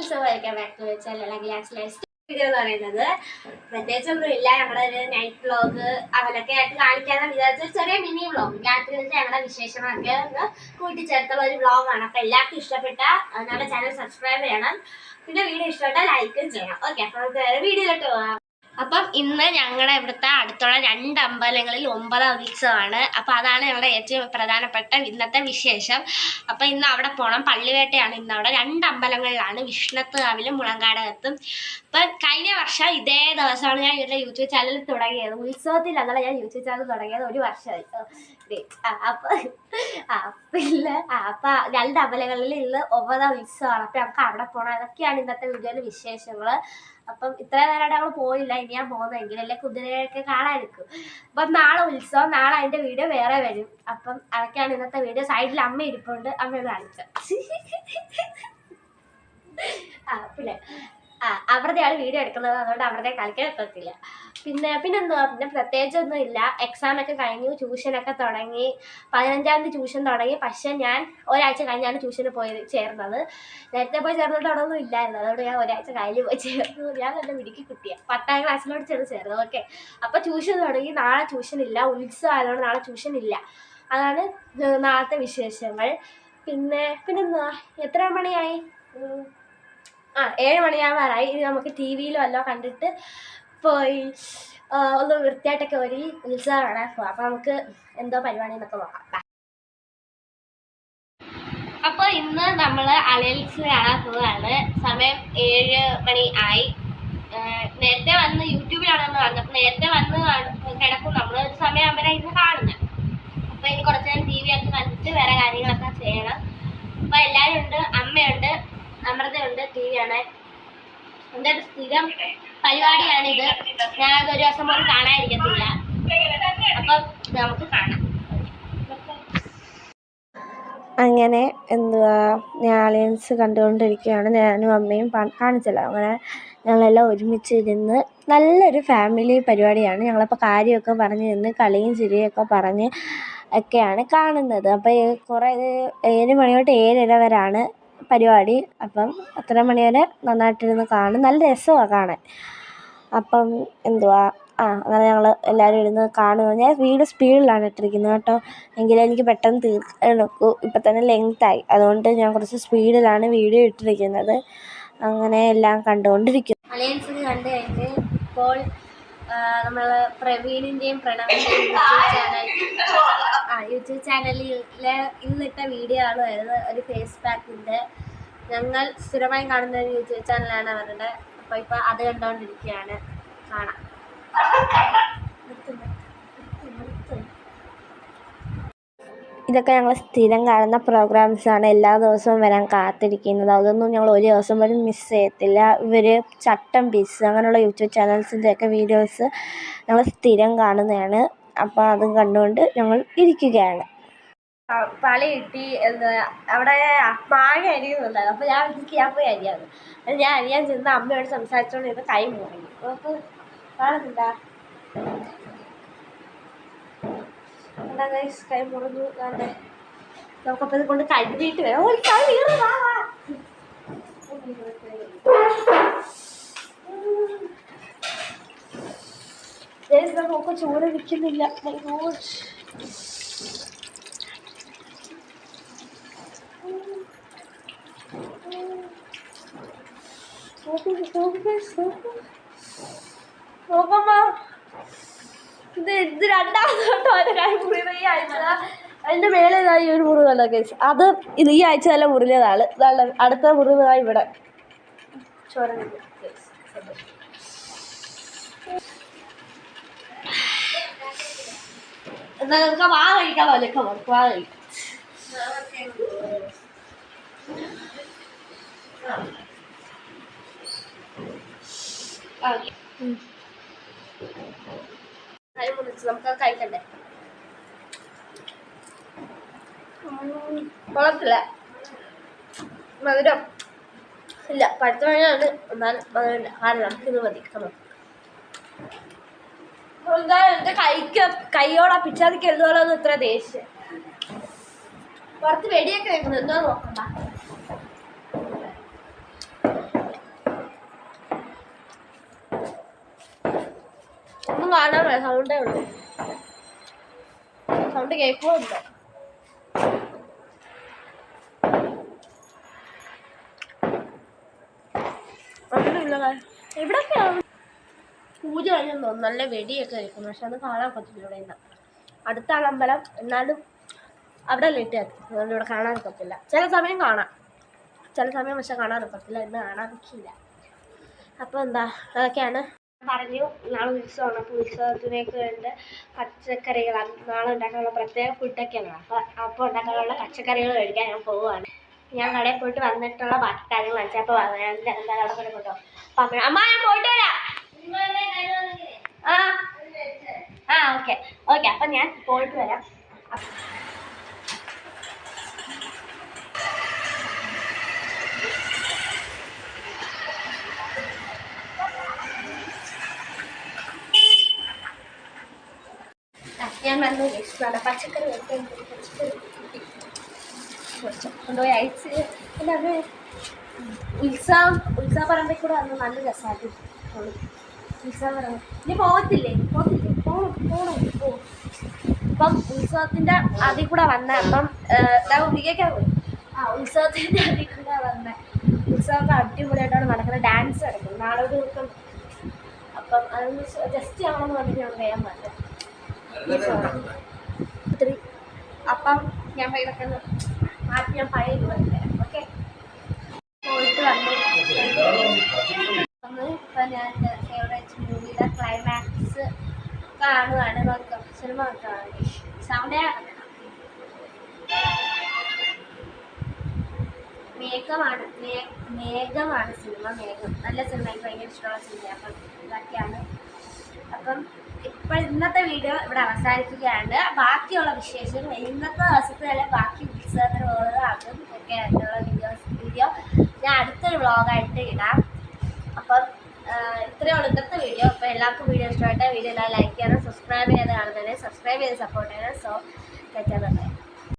ഉത്സവം welcome back വെച്ചാൽ glass life video എന്ന് പറയുന്നത് പ്രത്യേകിച്ചൊന്നും ഇല്ല ഞങ്ങളുടെ ഒരു നൈറ്റ് വ്ളോഗ് അവരൊക്കെ ആയിട്ട് കാണിക്കാന്ന് വിചാരിച്ച ചെറിയ മിനി വ്ളോഗ് രാത്രിയിലത്തെ ഞങ്ങളുടെ വിശേഷമൊക്കെ ഒന്ന് കൂട്ടിച്ചേർത്തുള്ള ഒരു വ്ളോഗാണ് അപ്പൊ എല്ലാവർക്കും ഇഷ്ടപ്പെട്ട നമ്മുടെ ചാനൽ സബ്സ്ക്രൈബ് ചെയ്യണം പിന്നെ വീഡിയോ ഇഷ്ടപ്പെട്ട ലൈക്കും ചെയ്യണം ഓക്കെ അപ്പൊ നമുക്ക് വേറെ വീഡിയോയിലോട്ട് പോവാം അപ്പം ഇന്ന് ഞങ്ങളുടെ ഇവിടുത്തെ അടുത്തുള്ള രണ്ട് അമ്പലങ്ങളിൽ ഒമ്പതാം ഉത്സവമാണ്. അപ്പം അതാണ് ഞങ്ങളുടെ ഏറ്റവും പ്രധാനപ്പെട്ട ഇന്നത്തെ വിശേഷം. അപ്പം ഇന്ന് അവിടെ പോകണം പള്ളിവേട്ടയാണ് ഇന്ന് അവിടെ. രണ്ട് അമ്പലങ്ങളിലാണ്. വിഷ്ണത്ത് കാവിലും മുളങ്കാടകത്തും. അപ്പം കഴിഞ്ഞ വർഷം ഇതേ ദിവസമാണ് ഞാൻ ഇവരുടെ യൂട്യൂബ് ചാനൽ തുടങ്ങിയത്. ഉത്സവത്തിലല്ല ഞാൻ യൂട്യൂബ് ചാനൽ തുടങ്ങിയത് ഒരു വർഷമായി. അപ്പൊ ആ, പിള്ള അപ്പൊ രണ്ട് അമ്പലങ്ങളിലുള്ള ഒമ്പതാം ഉത്സവമാണ്. അപ്പൊ നമുക്ക് അവിടെ പോകണം അതൊക്കെയാണ് ഇന്നത്തെ വീഡിയോയിലെ വിശേഷങ്ങൾ. അപ്പം ഇത്ര നേരമായിട്ട് ഞങ്ങൾ പോയില്ല. ഇനി ഞാൻ പോകുന്നെങ്കിൽ അല്ലെ കുതിരയൊക്കെ കാണാനിരിക്കും അപ്പം നാളെ ഉത്സവം നാളെ അതിന്റെ വീഡിയോ വേറെ വരും. അപ്പം അതൊക്കെയാണ് ഇന്നത്തെ വീഡിയോ. സൈഡിൽ അമ്മ ഇരിപ്പുണ്ട്. അമ്മ കാണിച്ചു ആ പിന്നെ ആ അവരുടെയാണ് വീഡിയോ എടുക്കുന്നത് അതുകൊണ്ട് അവരുടെ കളിക്കാൻ എത്തത്തില്ല പിന്നെ പിന്നെന്തുവാ? പിന്നെ പ്രത്യേകിച്ചൊന്നും ഇല്ല എക്സാം ഒക്കെ കഴിഞ്ഞു ട്യൂഷനൊക്കെ തുടങ്ങി. പതിനഞ്ചാം തീയതി ട്യൂഷൻ തുടങ്ങി. പക്ഷേ ഞാൻ ഒരാഴ്ച കഴിഞ്ഞാണ് ട്യൂഷന് പോയി ചേർന്നത്. നേരത്തെ പോയി ചേർന്നിട്ട് അവിടെ ഒന്നും ഇല്ലായിരുന്നു. അതുകൊണ്ട് ഞാൻ ഒരാഴ്ച കഴിഞ്ഞ് പോയി ചേർന്നു ഞാൻ എന്റെ മിടുക്കി കുട്ടിയ. പത്താം ക്ലാസ്സിലോട്ട് ചെന്ന് ചേർന്നു ഓക്കെ. അപ്പോൾ ട്യൂഷൻ തുടങ്ങി. നാളെ ട്യൂഷൻ ഇല്ല. ഉത്സവം ആയതുകൊണ്ട് നാളെ ട്യൂഷൻ ഇല്ല. അതാണ് നാളത്തെ വിശേഷങ്ങൾ. പിന്നെ പിന്നെന്താ എത്ര മണിയായി. ആ ഏഴ് മണിയാവാറായി. ഇനി നമുക്ക് ടി വിയിലോ കണ്ടിട്ട് പോയി ഒന്ന് വൃത്തിയായിട്ടൊക്കെ ഒരു ഉത്സവം കാണാൻ പോവാം അപ്പം നമുക്ക് എന്തോ പരിപാടി എന്നൊക്കെ നോക്കാം. അപ്പൊ അപ്പോൾ ഇന്ന് നമ്മൾ അലയൽസ് കാണാൻ പോവാണ്. സമയം ഏഴ് മണി ആയി. നേരത്തെ വന്ന് യൂട്യൂബിലാണെന്ന് കാണുന്നത്. അപ്പം നേരത്തെ വന്ന് കിടക്കും. നമ്മൾ ഒരു സമയമാകുമ്പോഴാണ് ഇന്ന് കാണുന്നത് അപ്പോൾ ഇനി കുറച്ച് നേരം ടി വി ഒക്കെ കണ്ടിട്ട് വേറെ കാര്യങ്ങളൊക്കെ ചെയ്യണം. അപ്പോൾ എല്ലാവരും ഉണ്ട് അമ്മയുണ്ട്. അമൃതയുണ്ട് ടി വി ആണ് എന്റെ ഒരു സ്ഥിരം ഞാൻ ഒരു ദിവസം പോലും കാണാതിരിക്കത്തില്ല. അപ്പം നമുക്ക് കാണാം. അങ്ങനെ എന്തുവാ ഞാൻ അലയൻസ് കണ്ടുകൊണ്ടിരിക്കുകയാണ്. ഞാനും അമ്മയും കാണിച്ചല്ലോ. അങ്ങനെ ഞങ്ങളെല്ലാം ഒരുമിച്ചിരുന്ന് നല്ലൊരു ഫാമിലി പരിപാടിയാണ്. ഞങ്ങളപ്പോൾ കാര്യമൊക്കെ പറഞ്ഞ് നിന്ന് കളിയും ചിരിയൊക്കെ പറഞ്ഞ് ഒക്കെയാണ് കാണുന്നത്. അപ്പോൾ കുറേ ഏഴ് മണി തൊട്ട് ഏഴര വരെയാണ് പരിപാടി. അപ്പം അത്ര മണി വരെ നന്നായിട്ടിരുന്ന് കാണും. നല്ല രസമാണ് കാണാൻ. അപ്പം എന്തുവാ? ആ അങ്ങനെ ഞങ്ങൾ എല്ലാവരും ഇരുന്ന് കാണുക ഞാൻ വീഡിയോ സ്പീഡിലാണ് ഇട്ടിരിക്കുന്നത് കേട്ടോ. എങ്കിലും എനിക്ക് പെട്ടെന്ന് തീർക്കാൻ ഇപ്പം തന്നെ ലെങ്ത്തായി അതുകൊണ്ട് ഞാൻ കുറച്ച് സ്പീഡിലാണ് വീഡിയോ ഇട്ടിരിക്കുന്നത്. അങ്ങനെ എല്ലാം കണ്ടുകൊണ്ടിരിക്കും അലയൻസ് കണ്ടു കഴിഞ്ഞ് ഇപ്പോൾ നമ്മൾ പ്രവീണിന്റെയും പ്രണവിന്റെയും യൂട്യൂബ് ചാനൽ ആ യൂട്യൂബ് ചാനലിലെ ഇന്നിട്ട വീഡിയോ ആണ് വരുന്നത്. ഒരു ഫേസ് പാക്കിന്റെ ഞങ്ങൾ സ്ഥിരമായി കാണുന്ന ഒരു യൂട്യൂബ് ചാനലാണ് അവരുടെ. അപ്പോൾ ഇപ്പോൾ അത് കണ്ടുകൊണ്ടിരിക്കുകയാണ് കാണാം. ഇതൊക്കെ ഞങ്ങൾ സ്ഥിരം കാണുന്ന പ്രോഗ്രാംസാണ് എല്ലാ ദിവസവും വരാൻ കാത്തിരിക്കുന്നത്. അതൊന്നും ഞങ്ങൾ ഒരു ദിവസം പോലും മിസ് ചെയ്യത്തില്ല. ഇവർ ചട്ടം പീസ് അങ്ങനെയുള്ള യൂട്യൂബ് ചാനൽസിന്റെയൊക്കെ വീഡിയോസ് ഞങ്ങൾ സ്ഥിരം കാണുന്നതാണ്. അപ്പോൾ അതും കണ്ടുകൊണ്ട് ഞങ്ങൾ ഇരിക്കുകയാണ്. പളി കിട്ടി. എന്താ അവിടെ മാങ്ങ അരിയുന്നുണ്ടായിരുന്നു. അപ്പോൾ ഞാൻ എനിക്ക് ഞാൻ പോയി അരിയാന്ന്. ഞാൻ അരിയാൻ ചെന്ന് അമ്മയോട് സംസാരിച്ചുകൊണ്ടിരുന്ന കൈ മുറിഞ്ഞു അപ്പോൾ കാണുന്നുണ്ടാ ഗൈസ് കൈ മുറിഞ്ഞു കാണേ നമുക്കപ്പോൾ ഇത് കൊണ്ട് കഴുകിയിട്ട് വരാം. കൈ വാ, വാ. Guys, നമുക്ക് ചൂട് നിൽക്കുന്നില്ല. നോക്കമ്മ ഇത് ഇത് രണ്ടാമത്തെ അതിന്റെ മേലേതായി ഒരു മുറിവല്ല കേസ് അത് ഇത് ഈ ആഴ്ച തന്നെ മുറിഞ്ഞതാണ്. നല്ല അടുത്ത മുറിവായി ഇവിടെ. വാ കഴിക്കാമോ ലക്കം വാ കഴിക്കാം. മധുരം. ഇല്ല പഴുത്ത മഴയാണ് എന്നാലും മധുരമില്ല. കാരണം നമുക്കിത് മതി. എന്താ കൈക്ക് കൈയോടാ പിച്ചാതിക്ക് എഴുതുമല്ലോ ഇത്ര ദേഷ്യം. പുറത്ത് വെടിയൊക്കെ വെക്കുന്നത്. എന്തോ നോക്കണ്ട. കാണാൻ സൗണ്ടേ ഉള്ളൂ. സൗണ്ട് കേൾക്കുമോ ഇവിടൊക്കെയാണ് പൂജ തോന്നുന്നു. നല്ല വെടിയൊക്കെ കേൾക്കുന്നു പക്ഷെ അത് കാണാൻ പറ്റില്ല ഇവിടെ നിന്ന്. അമ്പലം എന്നാലും അവിടെ ലേറ്റ് ആക്കും അതുകൊണ്ട് ഇവിടെ കാണാൻ പറ്റില്ല ചില സമയം കാണാം. ചില സമയം പക്ഷെ കാണാൻ പറ്റില്ല ഇന്ന് കാണാൻ പറ്റില്ല അപ്പോൾ എന്താ? അതൊക്കെയാണ് പറഞ്ഞു നാളെ ഉത്സവമാണ്. അപ്പോൾ ഉത്സവത്തിനൊക്കെ വേണ്ട പച്ചക്കറികളാണ് നാളെ ഉണ്ടാക്കാനുള്ള പ്രത്യേക ഫുഡൊക്കെയാണ് അപ്പോൾ അപ്പോൾ ഉണ്ടാക്കാനുള്ള പച്ചക്കറികൾ മേടിക്കാൻ ഞാൻ പോവുകയാണ്. ഞാൻ കടയിൽ പോയിട്ട് വന്നിട്ടുള്ള ബാക്കി കാര്യങ്ങൾ വെച്ചാൽ അപ്പോൾ എന്താ കൊണ്ട് കൊണ്ടോ അപ്പം അമ്മ ഞാൻ പോയിട്ട് വരാം. ആ ആ ഓക്കെ ഓക്കെ അപ്പം ഞാൻ പോയിട്ട് വരാം ആ, ഞാൻ വന്നു ഇഷ്ടമാണ് പച്ചക്കറി കൊണ്ടുപോയി അയച്ച്. പിന്നെ അത് ഉത്സവം ഉത്സവ പറമ്പിൽ കൂടെ നല്ല രസമായിട്ട് ഉത്സവ പറമ്പ്. ഇനി പോകത്തില്ലേ? പോകത്തില്ലേ? പോകണം പോകണം പോ അപ്പം ഉത്സവത്തിന്റെ അതിൽ കൂടെ വന്ന അപ്പം ഉള്ളിലേക്കാണ് പോയി ആ ഉത്സവത്തിന്റെ അതിൽ കൂടെ വന്ന ഉത്സവമൊക്കെ അടിപൊളിയായിട്ടാണ് നടക്കുന്നത്. ഡാൻസ് നടക്കുന്നത് നാളെ ദിവസം അപ്പം അതൊന്ന് ജസ്റ്റ് ആണെന്ന് പറഞ്ഞിട്ട് ഞാൻ വേഗം വന്നത് അപ്പം ഞാൻ ഇതൊക്കെ മാറ്റി ഞാൻ പഴയ ഓക്കെ പോയിട്ട് വന്നു. ഇപ്പം ഞാൻ ഫേവറേറ്റ് മൂവിയുടെ ക്ലൈമാക്സ് കാണുവാണ്. നമുക്ക് സിനിമ നോക്കുകയാണ് സൗണ്ടേ മേഘമാണ് മേഘമാണ് സിനിമ മേഘം. നല്ല സിനിമ എനിക്ക് ഭയങ്കര ഇഷ്ടമുള്ള സിനിമയാണ് അപ്പം ഇതൊക്കെയാണ്. അപ്പം ഇപ്പോൾ ഇന്നത്തെ വീഡിയോ ഇവിടെ അവസാനിപ്പിക്കുകയാണ്. ബാക്കിയുള്ള വിശേഷം ഇന്നത്തെ ദിവസത്തെ അല്ലെ ബാക്കി ഉത്സവത്തിന് അതും ഒക്കെ ആയിട്ടുള്ള വീഡിയോസ് വീഡിയോ ഞാൻ അടുത്തൊരു വ്ളോഗായിട്ട് ഇടാം. അപ്പം ഉള്ളൂ ഇന്നത്തെ വീഡിയോ അപ്പോൾ എല്ലാവർക്കും വീഡിയോ ഇഷ്ടമായിട്ട് വീഡിയോ എല്ലാം ലൈക്ക് ചെയ്യണം സബ്സ്ക്രൈബ് ചെയ്ത് കാണുന്നതിന് സബ്സ്ക്രൈബ് ചെയ്ത് സപ്പോർട്ട് ചെയ്യണം സോ തെറ്റാൻ